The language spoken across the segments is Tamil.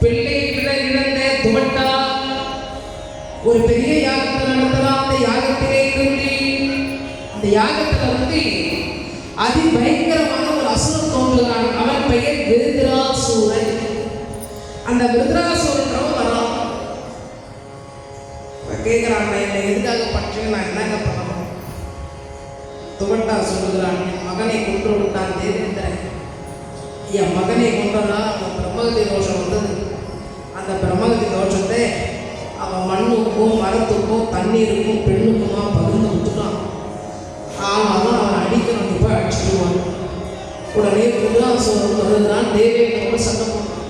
பிள்ளை இழந்த துவட்டா. ஒரு பெரிய யாகத்தை நடத்தலாம். அந்த யாகத்திலே இருந்து அந்த யாகத்துல வந்து அதி பயங்கரமான ஒரு அசுரம் தோன்றுகிறான். அவன் பெயர் விருத்ராசூரன். அந்த விருத்ராசூரன்றவன் வரான் கேட்கிறான் என்னை எதுக்காக பற்றி நான் என்னங்க பண்ணணும்? துவட்டா சொல்லுகிறான் என் மகனை கொன்று விட்டான் தேவேந்திரன். என் மகனை கொன்றனா அவன் பிரம்மகதி தோஷம் வந்தது. அந்த பிரம்மகதி தோஷத்தை அவன் மண்ணுக்கும் மரத்துக்கும் தண்ணீருக்கும் பெண்ணுக்குமா பகிர்ந்து விட்டுட்டான் ஆனாலும் அவன் அடிக்கணும் இப்போ அடிச்சுடுவான் உடனே புதுராசோரம் வருகிறான். தேவேந்திரோட சண்டை போடுறான்.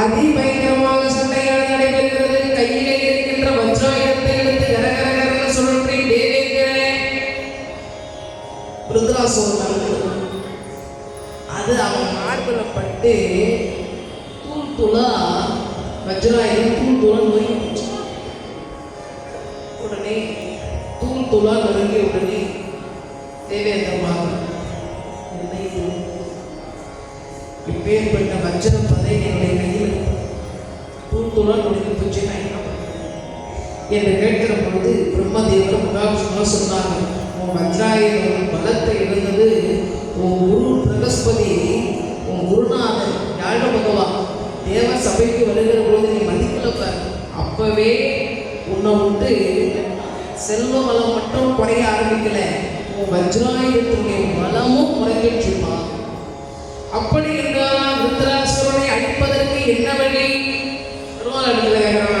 அதிபயங்கரமாக சண்டையாக நடைபெறுகிறது. கையிலே இருக்கின்ற வஜ்ராயுதத்தை எடுத்து கரகரகரன்னு சுழற்றி தேவேந்திரனே ருத்ராசோரம் நடக்கிறது அது அவன் மார்பில் பட்டு தூள் தூளா வஜ்ராயுதம் தூள் தூளா நொறுங்கி போச்சு. உடனே தூள் தூளா நொறுங்கிய உடனே தேவேந்திர என்ன இது இப்பேற்பட்ட வஜ்ர பதை என்னுடைய கையில். தூள் தூளா நொறுங்கி போச்சு நான் என்ன என்று கேட்கிற பொழுது பிரம்மதேவர் மகாவிஷ்ணுவா சொன்னாங்க உன் வஜ்ராயுதம் குறைய உன் வஜ்ராயுதத்துடைய பலமும் குறைஞ்சிச்சுமா அப்படி என்றால் ருத்ராசுரனை அழிப்பதற்கு என்ன வழி? திருவாரூரில் கேட்கிறான்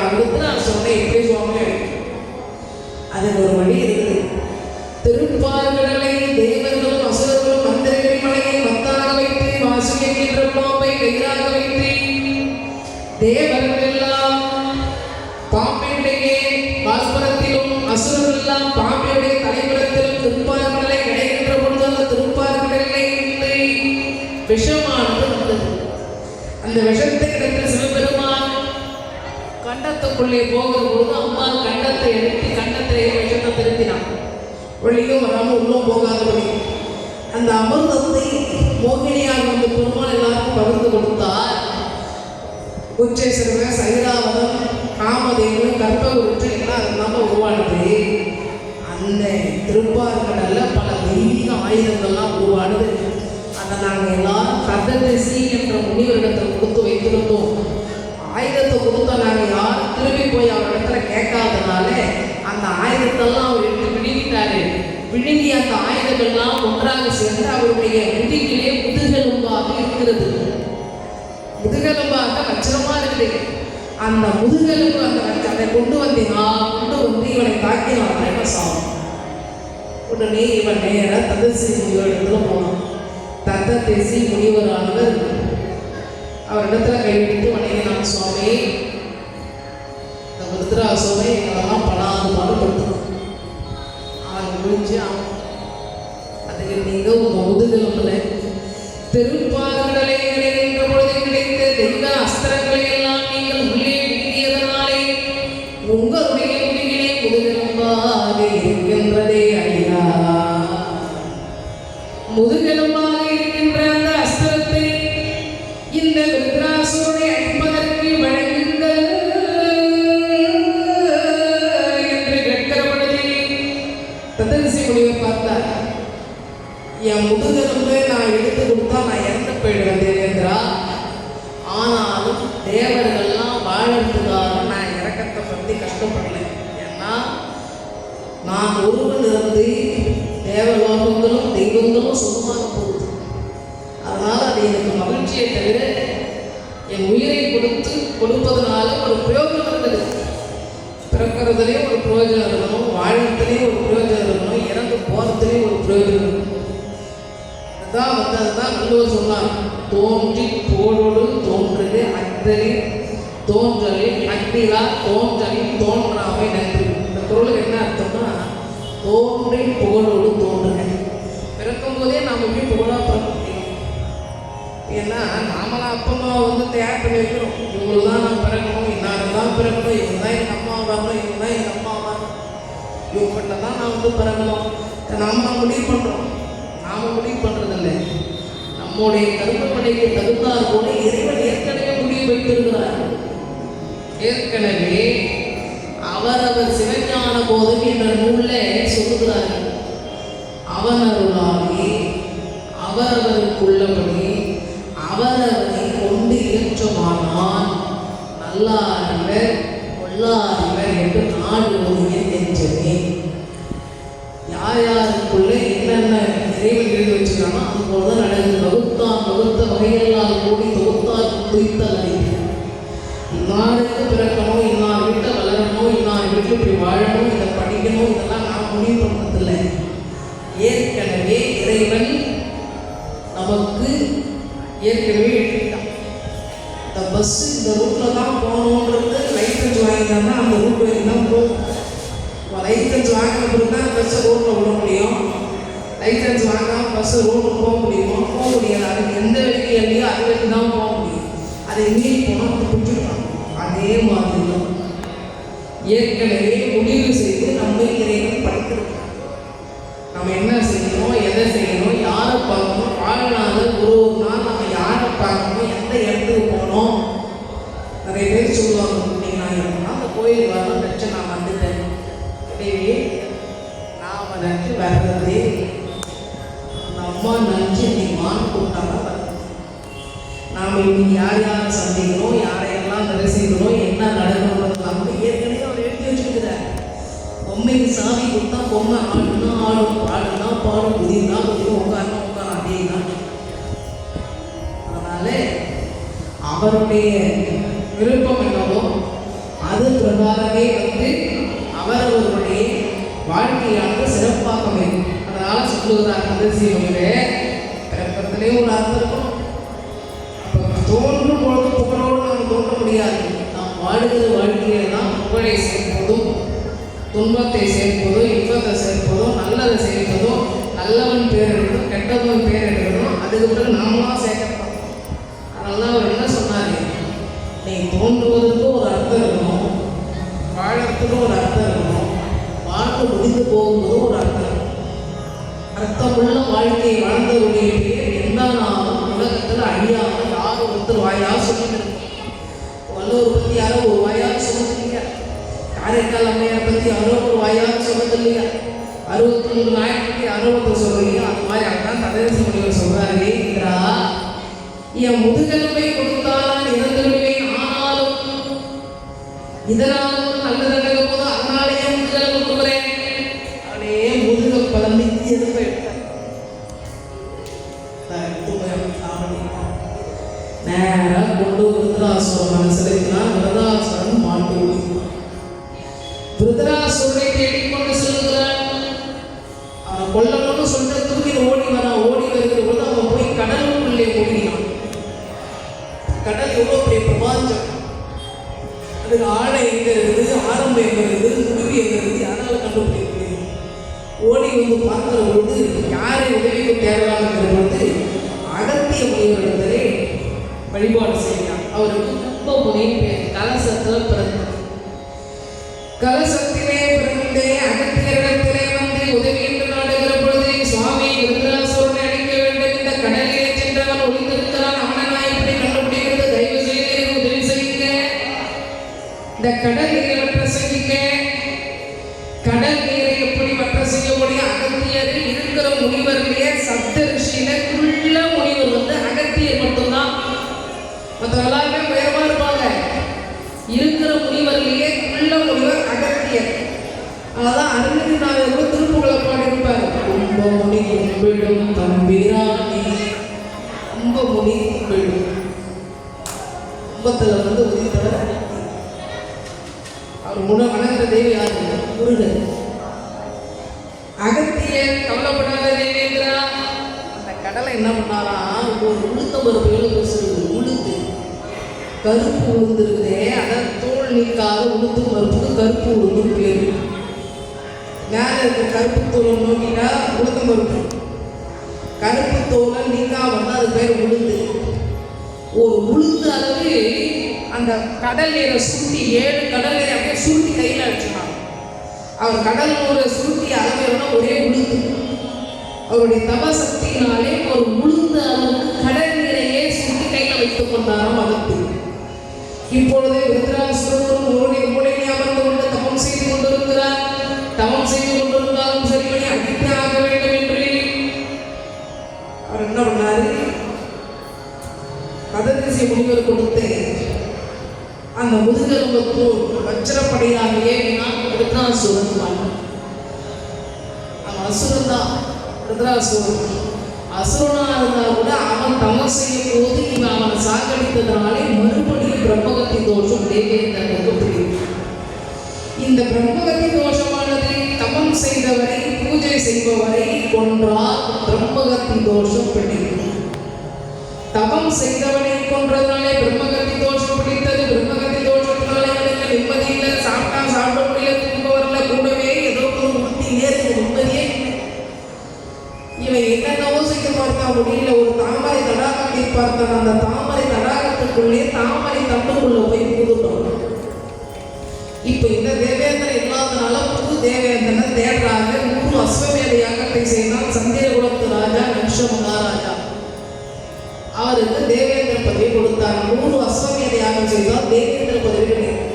அந்த விஷத்தை எடுத்து சிவபெருமான் கண்டத்துக்குள்ளே போகிற பொழுது அம்மா கண்டத்தை எடுத்து கண்டத்திலேயே விஷத்தை திருத்தினான். வெளியும் வராமல் உள்ளும் போகாதபடி அந்த அமிர்தத்தை மோகினியாக வந்து பெருமாள் எல்லாருக்கும் பகிர்ந்து கொடுத்தார். உச்சேஸ்வரன் சைராவதம் காமதேவன் கற்பகுருற்று எல்லாம் இல்லாமல் உருவானது. அந்த திருப்பார்கடல்ல பல தெய்வீக ஆயுதங்கள்லாம் உருவானது. அதை நாங்கள் எல்லாரும் கததசி என்ற முனிவரிடத்தை கொடுத்து வைத்திருந்தோம். ஆயுதத்தை கொடுத்த நாங்கள் யாரும் திரும்பி போய் அவர் இடத்துல கேட்காதனால அந்த ஆயுதத்தெல்லாம் அவர் எடுத்து விழுங்கிட்டாரு. விழுங்கி அந்த ஆயுதங்கள்லாம் ஒன்றாக சேர்ந்து அவருடைய முதுகிலே முதுகெலும்பாக இருக்கிறது. முதுகெலும்பாக வச்சிரமா இருக்குது. அந்த முதுகெலும்பு அந்த அதை கொண்டு வந்தீங்கன்னா கொண்டு வந்து இவனை தாக்கினான். என்ன சாகும் உடனே இவன் நேரா ததசி முனிவர் இடத்துல போனான். தத்த தேசி முனிவரானவர் அவரிடத்துல கையெடுத்து வணங்கினான் சுவாமி இந்த விருத்ராசுரை எங்களெல்லாம் படாது பாடுபடுத்தணும் அவன் முடிஞ்சு அவன் அதுக்கு நீங்க உங்க முதுகெலும்புல திருப்பார்கடலை நிறைகின்ற பொழுது கிடைத்த தெய்வ அஸ்திரங்களை எல்லாம் நீ மகிழ்ச்சியை தவிர என் உயிரை கொடுத்து கொடுப்பதனால ஒரு பிரயோஜனம் இருந்தது. பிறக்கிறதுலேயும் ஒரு பிரயோஜனம் இருக்கணும் வாழ்றதுலேயும் ஒரு பிரயோஜனம் இருக்கணும் இறந்து போகிறதுலேயும் ஒரு பிரயோஜனம் இருக்கணும். அதுதான் வந்து அதுதான் நல்லவர் சொன்னார். தோன்றி போடோடு தோன்றது அக்தலில் தோன்றலில் அக்னிலா தோன்றலில் தோன்றாமை நன்றி. இந்த குரலுக்கு என்ன அர்த்தம்னா தோன்றி புகழோடு தோன்றுங்க பிறக்கும் போதே நாம் எப்படி புகழா பிறக்கும் ஏன்னா நாமளாம் அப்பா அம்மா வந்து தயார் பண்ணி வைக்கிறோம். இவங்களுக்கு தான் நான் பிறக்கணும் இன்னாரு தான் பிறக்கணும் இவங்க தான் எங்கள் அம்மா வரணும் இவங்க தான் எங்கள் அம்மா வரணும் இவங்கள்ட்ட தான் நான் வந்து பிறக்கணும். இதை நாம முடிவு பண்ணுறோம் நாம் முடிவு பண்ணுறதில்ல நம்முடைய கருமப்படைக்கு தகுந்தார் போல இறைவன் ஏற்கனவே முடிவு வைத்திருக்கிறார். ஏற்கனவே அவரவர் சிவஞான போதம் என்ற நூலில் சொல்லுகிறார்கள். அருளாகி அவரவருக்குள்ளபடி அவரவரை கொண்டு இயற்றமானால் நல்லாரிவர் கொல்லாரிவர் என்று நாடு ஒருவன் நெஞ்சமே யார் யாருக்குள்ளே என்னென்ன இறைவன் எழுதி வச்சுக்கானோ அது போல தான் நடக்குது. வகுத்தான் வகுத்த வகையெல்லாம் கூடி தொகுத்தால் குறித்தல் அறிவு இன்னாருக்கு பிறக்கணும் இன்னார் வீட்டில் வளரணும் இன்னார் வீட்டில் இப்படி வாழணும் இதை படிக்கணும் இதெல்லாம் நான் முடிவு பண்ணதில்லை. ஏற்கனவே இறைவன் நமக்கு ஏற்கனவே எழுதிட்டான் இந்த பஸ் இந்த ரூட்டில் தான் போகணுன்றது லைசன்ஸ் வாங்கினா அந்த ரூட் வரைக்கும் தான் போகும் லைசன்ஸ் வாங்கின பிறகு தான் பஸ்ஸை ரோட்டில் விட முடியும். லைசன்ஸ் வாங்காமல் பஸ்ஸு ரோட்டில் போக முடியுமா? போக முடியாது. அதுக்கு எந்த வரைக்கும் இல்லையோ அது வரைக்கும் தான் போக முடியும். அதை எங்கேயும் போனால் பிடிச்சிருப்பாங்க. அதே மாதிரி தான். ஏற்கனவே முடிவு செய்து நம்ம இறைவன் படைத்திருக்கிறோம் நம்ம என்ன செய்யணும்? எதை செய்யணும்? யாரை பார்க்கணும்? வாழ்நாள் ஒரு ஒரு நாள் நம்ம பார்க்கணும் எந்த இடத்துக்கு போகணும் நிறைய பேர் சொல்லுவாங்க இன்னைக்கு நான் இருக்கணும் அந்த கோயில் வரணும் நினச்சி நான் வந்துட்டேன். தேவி நாம் நினச்சி வர்றதே அம்மா நினச்சி இன்னைக்கு மான் கூப்பிட்டாங்க வருது நாம் இன்னைக்கு யார் யார் சந்திக்கிறோம் யாரையெல்லாம் தரிசிக்கணும் என்ன நடக்கணும் நம்ம ஏற்கனவே அவர் எழுதி வச்சுருக்கிறார். பொம்மைக்கு சாமி கொடுத்தா பொம்மை ஆடுனா ஆடும் பாடுனா பாடும் புதினா புதினா உட்காந்து அவருடைய விருப்பம் என்னவோ அது பிரகாரமே வந்து அவரவர்களுடைய வாழ்க்கையானது சிறப்பாக வேண்டும் அதனால் சொல்லுகிறார் கடைசி மொழியிலே பிறப்பத்திலே ஒரு அர்த்தம் இருக்கணும் அப்போ தோன்றும் பொழுது புகழோடு நாம் தோன்ற முடியாது. நாம் வாழுகிற வாழ்க்கையில தான் புகழை சேர்ப்பதும் துன்பத்தை சேர்ப்பதும் இன்பத்தை சேர்ப்பதும் நல்லதை சேர்ப்பதும் நல்லவன் பேர் எடுக்கணும் கெட்டவன் பேர் எடுக்கணும் அதுக்கு பிறகு நாமளாம் சேர்க்கணும் தோன்றுவதற்கும் ஒரு அர்த்தம் இருக்கணும். வாழறதுக்கும் ஒரு அர்த்தம் இருக்கணும். வாழ்க்கை முடிந்து போகும்போது ஒரு அர்த்தம் அர்த்தமுள்ள வாழ்க்கையை வாழ்ந்தவருடைய பேர் என்ன நாளும் உலகத்தில் அழியாமல் யார் ஒருத்தர் வாயா சொல்லிட்டு வல்லவர் பற்றி யாரோ ஒரு வாயாக சொன்னது காரைக்கால் அம்மையார் பற்றி யாரோ ஒரு வாயாக சொன்னது இல்லையா அறுபத்தி மூணு நாய் பற்றி யாரோ ஒருத்தர் சொல்றீங்க அந்த மாதிரி அதான் தலைவர் ஓடி வந்து பார்க்கிற பொழுது யாரை உதவிக்கு தேவையாங்கிற பொழுது அகத்திய முனிவரிடத்திலே வழிபாடு செய்யலாம் அவருக்கு கும்பமுனின்னு பேர் கலசத்தில் பிறந்தார். கலசத்திலே பிறந்தே அகத்தியரிடத்திலே வந்து உதவி என்று நாடுகிற பொழுது சுவாமி விருந்தாசுரனை அடிக்க வேண்டும். இந்த கடலிலே சென்றவன் ஒளிந்திருக்கிறான் அவனை நான் எப்படி கண்டுபிடிக்கிறது? தயவு செய்து உதவி செய்யுங்க. இந்த கடல் மற்ற எல்லாருமே உயரமா இருப்பாங்க இருக்கிற முனிவர்களையே குள்ள முனிவர் அகத்தியர். அதான் அருணதி நாயர் திருப்புகளை பாடியிருப்பார். கும்ப முனி கும்பிடும் தம்பிராணி கும்ப முனி கும்பிடும் கும்பத்தில் வந்து உதித்தவர் அவர் முன வணங்குற தேவி யாரு? முருகன். அகத்தியர் கவலைப்படாத தேவேந்திரா கடலை என்ன பண்ணாலாம் ஒரு உளுத்த பருப்பு எழுந்து உளுத்து. கருப்பு உளுந்து இருக்குதே. அதான் தோல் நீக்காத உளுத்து பருப்புக்கு கருப்பு உளுந்து பேரு. மேலே இருக்க கருப்பு தோலை நோக்கினா உளுத்த பருப்பு கருப்பு தோலை நீக்கா வந்தால் அது பேர் உளுந்து. ஒரு உளுந்து அளவு அந்த கடல் நீரை சுருட்டி ஏழு கடல் நீரை அப்படியே சுருட்டி கையில் அடிச்சுனாங்க அவர் கடல் நீரை சுருட்டி அளவு ஒரே உளுந்து. அவருடைய தபசக்தியினாலே ஒரு முழுந்த அளவுக்கு கடல் நீரையே சுற்றி கையில் வைத்துக் கொண்டாராம் அதற்கு இப்பொழுது ருத்ராசுரன் அவருடைய மூளையை அமர்ந்து கொண்டு தவம் செய்து கொண்டிருக்கிறார். தவம் செய்து கொண்டிருந்தாலும் சரி பண்ணி அடித்தே ஆக வேண்டும் என்று. அவர் என்ன பண்ணாரு? கததிசை முனிவர் கொடுத்து அந்த முதுகெலும்புக்கு வஜ்ரப்படையாக ஏறினான் ருத்ராசுரன் வாழ்ந்தான். ருத்ராசுரன் அசுரனா இருந்தா கூட அவன் தவம் செய்யும் போது இவன் அவனை சாகடித்ததனாலே மறுபடியும் பிரம்மகத்தி தோஷம் தேவேந்திரனுக்கு பிடிக்கும் இந்த பிரம்மகத்தி தோஷமானது தவம் செய்தவரை பூஜை செய்பவரை கொன்றால் பிரம்மகத்தி தோஷம் பிடிக்கும். தவம் செய்தவனை கொன்றதுனாலே பிரம்மகத்தி தோஷம் பிடித்தது பிரம்மகத்தி முடியல ஒரு தாமரை தடாகத்தை பார்த்தான் அந்த தாமரை தடாகத்துக்குள்ளே தாமரை தண்டுக்குள்ள போய் புகுட்டான் இப்ப இந்த தேவேந்திரன் இல்லாதனால புது தேவேந்திரனை தேடுறாங்க. நூறு அஸ்வமேத யாகத்தை செய்தான் சந்திரகுலத்து ராஜா நக்ஷ மகாராஜா. அவருக்கு தேவேந்திர பதவி கொடுத்தார் நூறு அஸ்வமேத யாகம் செய்தால் தேவேந்திர பதவி கிடைக்கும்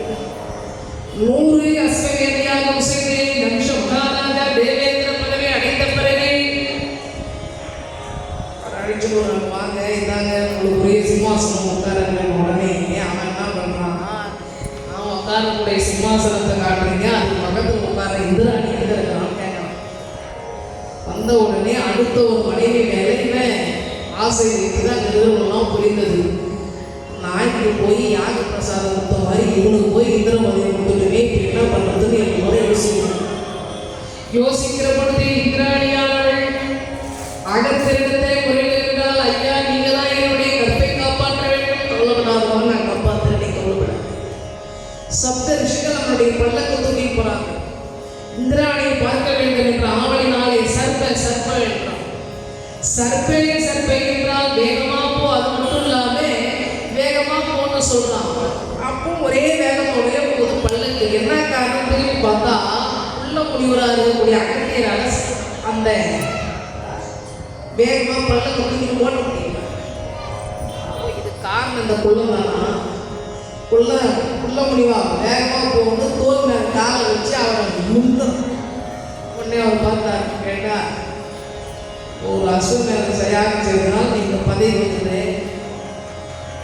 ஆசை வைத்துதான் நிறுவனம்லாம் புரிந்தது. நாய்க்கு போய் யாக பிரசாதம் கொடுத்த மாதிரி இவனுக்கு போய் இந்திரமதியை கொடுத்துட்டுமே இப்போ என்ன பண்ணுறதுன்னு எனக்கு முறை யோசிக்கணும். யோசிக்கிற பொழுது இந்திராணியானவள் அகத்திருந்தே ஒரே வேகம் ஒரே போது பல்லக்கு. என்ன காரணம் திரும்பி பார்த்தா உள்ள முனிவராக இருக்கக்கூடிய அகத்தியரால அந்த வேகமாக பல்லக்கு கொண்டு ஓட முடியல இது காரணம் இந்த குள்ளம் தானா குள்ள குள்ள முடிவா வேகமாக போகணும் தோல் மேல காலை வச்சு அவரை முந்தம் உடனே அவர் பார்த்தார் கேட்டா ஒரு அசுமேல சரியாக செய்தனால் நீங்க பதவி வந்தது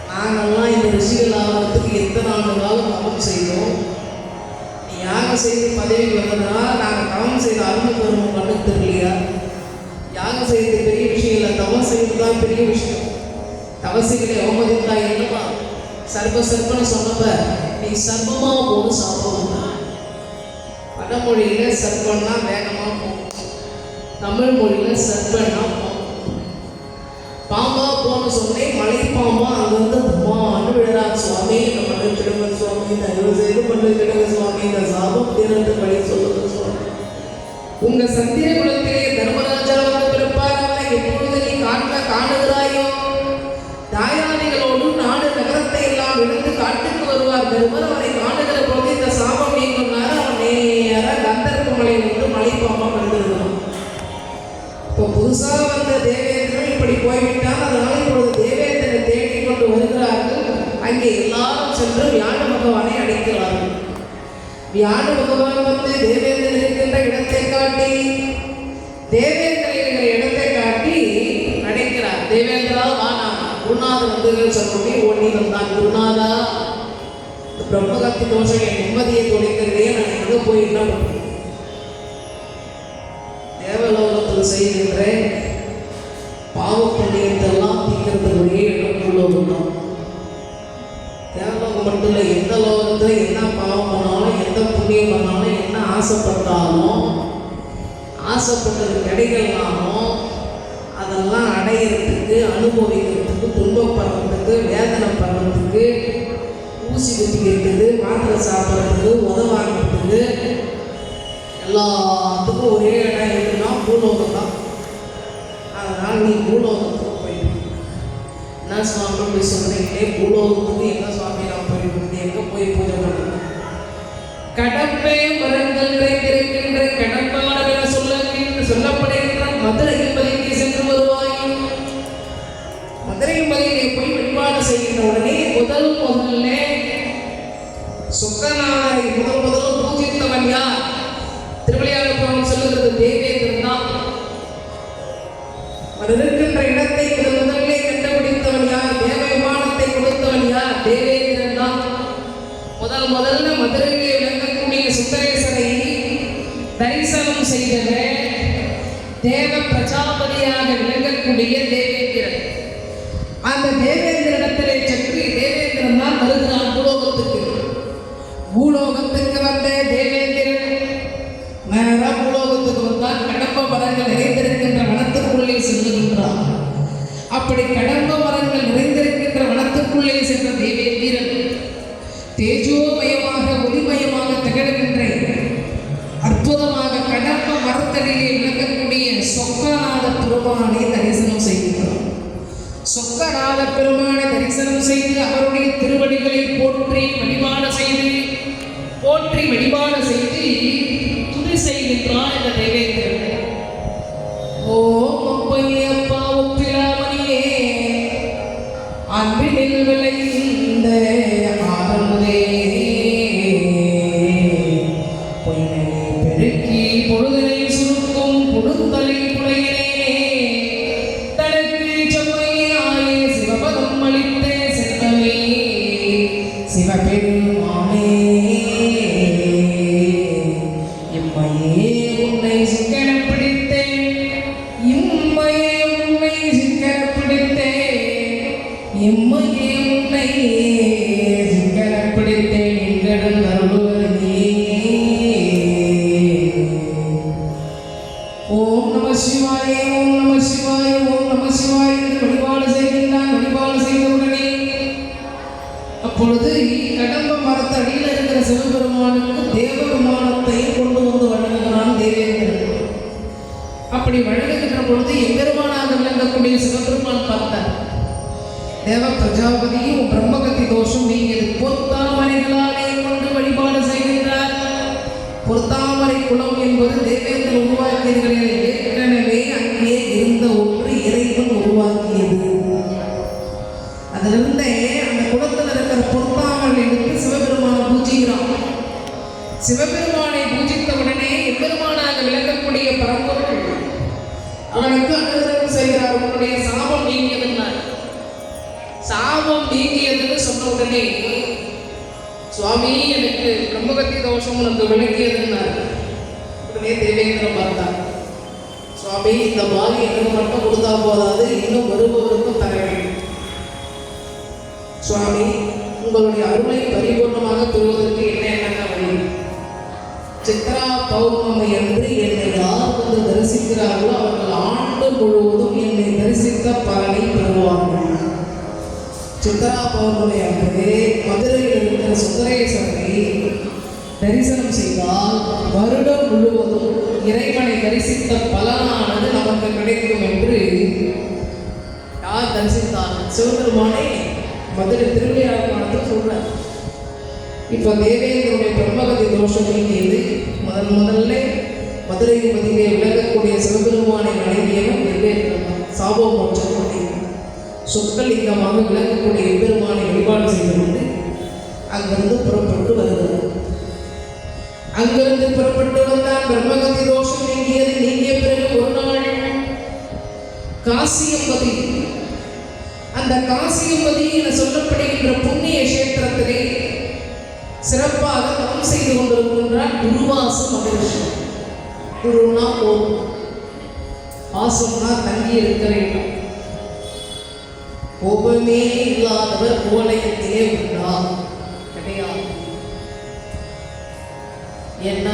நாங்கள்லாம் இந்த ரிஷிகள் எத்தனை ஆண்டுனாலும் தவம் செய்தோம். யாகம் செய்து பதவி வந்ததுனால் நாங்கள் தவம் செய்த அருமை பெருமை கண்ணுக்கு தெரியலையா யாகம் செய்யறது பெரிய விஷயம் இல்லை தவம் செய்வது தான் பெரிய விஷயம். தவசிகளை அவமதித்தா என்னமா சர்வ சர்ப்பன்னு சொன்னப்ப நீ சர்வமா போது சாப்பிடும் வடமொழியில் சர்ப்பன்னா வேகமாக போகும். தமிழ் மொழியில் சர்ப்பன்னா போகும் சொன்னேன் மலை பாம்பா அங்கிருந்து மாண்டு விழுறாங்க சுவாமி. இந்த மலை கிடங்க சுவாமி தயவு செய்து மலை கிடங்க சுவாமி இந்த சாபம் தீரத்து படி சொல்லுங்க சுவாமி. உங்க சந்திர குலத்திலே வியாழ பகவான் வந்து தேவேந்திரன் இருக்கின்ற இடத்தை காட்டி தேவேந்திரன் இருக்கிற இடத்தை காட்டி அடைக்கிறார் தேவேந்திரா வானா குருநாதர் வந்து சொல்லி ஓடி வந்தான் குருநாதா. இந்த பிரம்மகத்தி தோஷம் என் நிம்மதியை தொலைக்கிறதே நான் எங்க போய் என்ன பண்ணுவேன்? தேவலோகத்தில் செய்கின்றேன். பாவ புண்ணியத்தெல்லாம் தீக்கிறதுக்குள்ளே எனக்குள்ள ஒன்றும் தேவலோகம் மட்டும் இல்லை எந்த லோகத்தில் என்ன பாவம் பண்ணாலும் எந்த புண்ணியம் பண்ணாலும் என்ன ஆசைப்பட்டாலும் ஆசைப்பட்டது கிடைக்கலனாலும் அதெல்லாம் அடையிறதுக்கு அனுபவிக்கிறதுக்கு துன்பப்படுறதுக்கு வேதனை பண்ணுறதுக்கு ஊசி குத்திக்கிறதுக்கு மாத்திரை சாப்பிட்றதுக்கு உதவாங்கிறதுக்கு எல்லாத்துக்கும் ஒரே இடம் இருக்குன்னா பூலோகம் தான் அதனால் நீ பூலோகத்துக்கு போயிட்டு என்ன சுவாமி அப்படி சொல்றீங்களே? பூலோகத்துக்கு என்ன சுவாமி கணப்பே மரங்கள் நிறைந்திருக்கின்ற கணக்காளர் என சொல்ல சொல்லப்படுகின்ற மதுரையில் பதிக்கு சென்று வருவாய். மதுரை மதுரையை போய் வழிபாடு செய்கின்ற உடனே முதல் முதல்ல சுக்கரா தரிசனம் செய்தவர் தேவ பிரஜாபதியாக விளங்கக்கூடிய தேவேந்திரன். அந்த தேவேந்திரனிடத்திலே சென்று தேவேந்திரன் தான் வருகிறான் பூலோகத்துக்கு. பூலோகத்துக்கு வந்த தேவேந்திரன் நேராக பூலோகத்துக்கு வந்தால் கடம்ப மரங்கள் நிறைந்திருக்கின்ற வனத்துக்குள்ளே செல்லுகின்றான் அப்படி கடம்ப பெருமானை தரிசனம் செய்கின்றான் சொக்கநாத பெருமானை தரிசனம் செய்து அவருடைய திருவடிகளை போற்றி வழிபாடு செய்து போற்றி வழிபாடு அதிலிருந்தே அந்த குளத்தில் இருக்கிற பொத்தாமரை எடுத்து சிவபெருமானை பூஜிக்கிறான். சிவபெருமானை பூஜித்த உடனே எம்பெருமானாக விளங்கக்கூடிய பரம்பொருள். அவனுக்கு அனுகிரகம் செய்கிறார். உன்னுடைய சாபம் நீங்கியதுன்னார். சாபம் நீங்கியதுன்னு சொன்ன உடனே சுவாமி எனக்கு பிரம்மகத்தி தோஷம் உனக்கு விளக்கியதுன்னார் உடனே தேவேந்திரம் பார்த்தார் சுவாமி இந்த மாதிரி எனக்கு மட்டும் கொடுத்தா போதாது. இன்னும் வருபவருக்கும் தர வேண்டும் சுவாமி உங்களுடைய அருளை பரிபூர்ணமாக பெறுவதற்கு என்ன என்னென்ன வழி? சித்ரா பௌர்ணமி என்று என்னை யார் வந்து தரிசிக்கிறார்களோ அவர்கள் ஆண்டு முழுவதும் என்னை தரிசித்த பலனை பெறுவார்கள். சித்ரா பௌர்ணமி அன்று மதுரையில் இருக்கிற சுந்தரேசரை தரிசனம் செய்தால் வருடம் முழுவதும் இறைவனை தரிசித்த பலனானது நமக்கு கிடைக்கும் என்று யார் தரிசித்தார் சிவபெருமானை. மதுரை திருவிழாக்கானத்தில் சொல்றார். இப்போ தேவேந்திரனுடைய பிரம்மகதி தோஷம் முதல் முதல்ல மதுரை பதிலே விளக்கக்கூடிய சிவபெருமானை வணங்கியவன் தேவேந்திரன் சாபோ மோட்சம் சொற்கள் சொற்கலிங்கமாக விளக்கக்கூடிய எம்பெருமானை வழிபாடு செய்து கொண்டு அங்கிருந்து புறப்பட்டு வருகிறது அங்கிருந்து புறப்பட்டு வந்தால் பிரம்மகதி தோஷம் நீங்கியது நீங்கிய பிறகு ஒரு நாள் காசியம்பதி அந்த காசியம்பதி என சொல்லப்படுகின்ற புண்ணிய கஷேத்திரத்திலே சிறப்பாக தவம் செய்து கொண்டிருக்கின்றார் குருவாச மகரிஷி. குருனா போதும். வாசம்னா தங்கி இருக்க வேண்டும். கோபமே இல்லாதவர் கோலயத்திலே உண்டா கிடையாது என்ன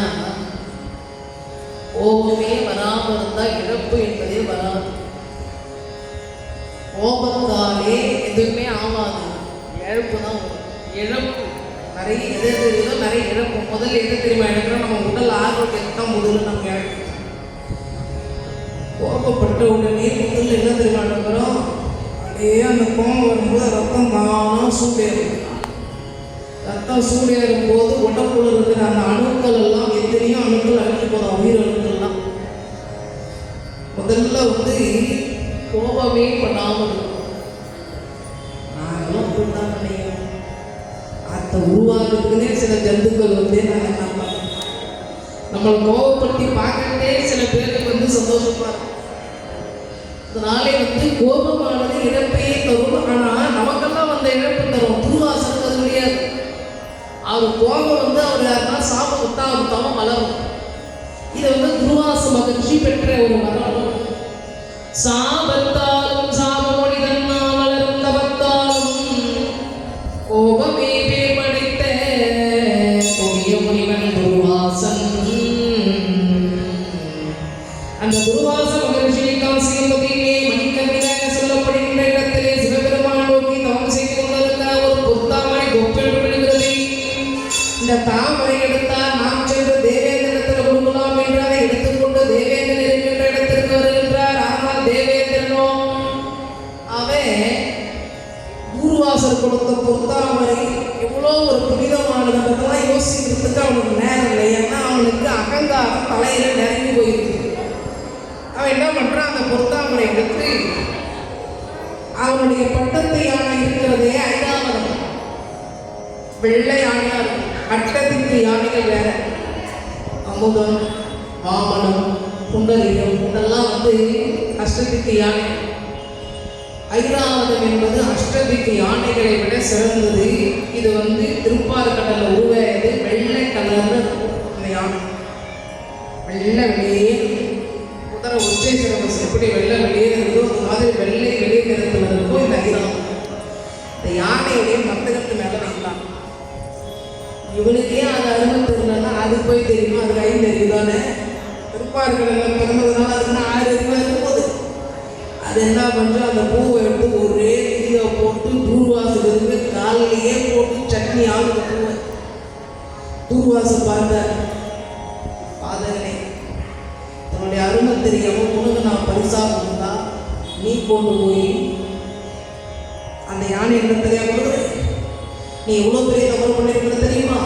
கோபமே வராமல் இருந்தால் இழப்பு என்பதே வராது. கோபத்தாலே எதுவுமே ஆகாது. இழப்பு தான் இழப்பு நிறைய எது தெரியுதோ நிறைய இழப்பு. முதல்ல எது தெரியுமா? இழக்கிறோம் நம்ம உடல் ஆரோக்கியத்தை தான் முதல்ல நம்ம இழக்கிறோம் கோபப்பட்ட உடனே முதல்ல என்ன தெரியுமா இழக்கிறோம் அப்படியே அந்த கோபம் வரும்போது ரத்தம் தானாக சூடேறும். ரத்தம் சூடேறும் போது உடம்புல இருக்கிற அந்த அணுக்கள் எல்லாம் எத்தனையோ அணுக்கள் அழிஞ்சு போதும் உயிர் அணுக்கள்லாம். முதல்ல வந்து கோபமே பண்ணாமல் இருக்கும். நாங்களும் அப்படிதான் நினைக்கிறோம். அதை உருவாக்குறதுக்குன்னே சில ஜந்துக்கள் வந்து நாங்கள் நம்ம நம்மளை கோவப்படுத்தி பார்க்கறதே சில பேருக்கு வந்து சந்தோஷமா இருக்கும். அதனாலே வந்து கோபமானது இழப்பையே தரும். ஆனால் நமக்கெல்லாம் வந்த இழப்பு தரும். துருவாசனுக்கு அது முடியாது அவர் கோபம் வந்து அவர் யாருன்னா சாபம் விட்டா அவர் தவம் வளரும் இது வந்து துருவாச மகிழ்ச்சி பெற்ற ஒரு மரம் சாபத்தாலும் அவன் ஊர்வாசல் கொடுத்த பொறுத்தாமரை எவ்வளோ ஒரு புனிதமானதுன்றதெல்லாம் யோசிக்கிறதுக்கு அவனுக்கு நேரம் இல்லை. ஏன்னா அவனுக்கு அகங்காரம் தலையில நிரம்பி போயிருக்கு அவன் என்ன பண்ணுறான் அந்த பொறுத்தாமரை எடுத்து அவனுடைய பட்டத்து யானை இருக்கிறதே ஐந்தாவது வெள்ளை யானையா இருக்கும். யானைகள் வேற. அமுதம் வாமனம் புண்டரீகம் இதெல்லாம் வந்து அஷ்டதிக்கு யானை. ஐராவதம் என்பது அஷ்டதிக்கு யானைகளை விட சிறந்தது. இது வந்து திருப்பாறுக்கடலில் உருவாயது வெள்ளை கலர்ல இருக்கும். அந்த யானை. வெள்ளை வெளியே உதர உச்சை சிறப்பு. எப்படி வெள்ளை வெளியே இருந்தோ அந்த மாதிரி வெள்ளை வெளியே நிறத்தில் இருக்கும் இந்த ஐராவதம். இந்த யானையுடைய மத்தகத்து மேலே வைக்கலாம் இவனுக்கே அது அருமை தெரியலன்னா அது போய் தெரியுமா? அது கை தெரியுதானே? திருப்பாறுகடலில் பிறந்ததுனால அதுக்குன்னு ஆறு இருக்கும் இருக்கும்போது. அது என்ன பண்ணுறோம் அந்த பூவை எடுத்து ஒரே இதில் போட்டு காலையிலேயே போட்டு சட்னி ஆகுது பூவை தூர்வாசல் பார்த்தார் பாதகனே தன்னுடைய அருமை தெரியாம உனக்கு நான் பரிசாக இருந்தா நீ கொண்டு போய் அந்த யானை என்ன தெரியாம நீ எவ்வளோ பெரிய தவறு பண்ணிருக்கிற தெரியுமா?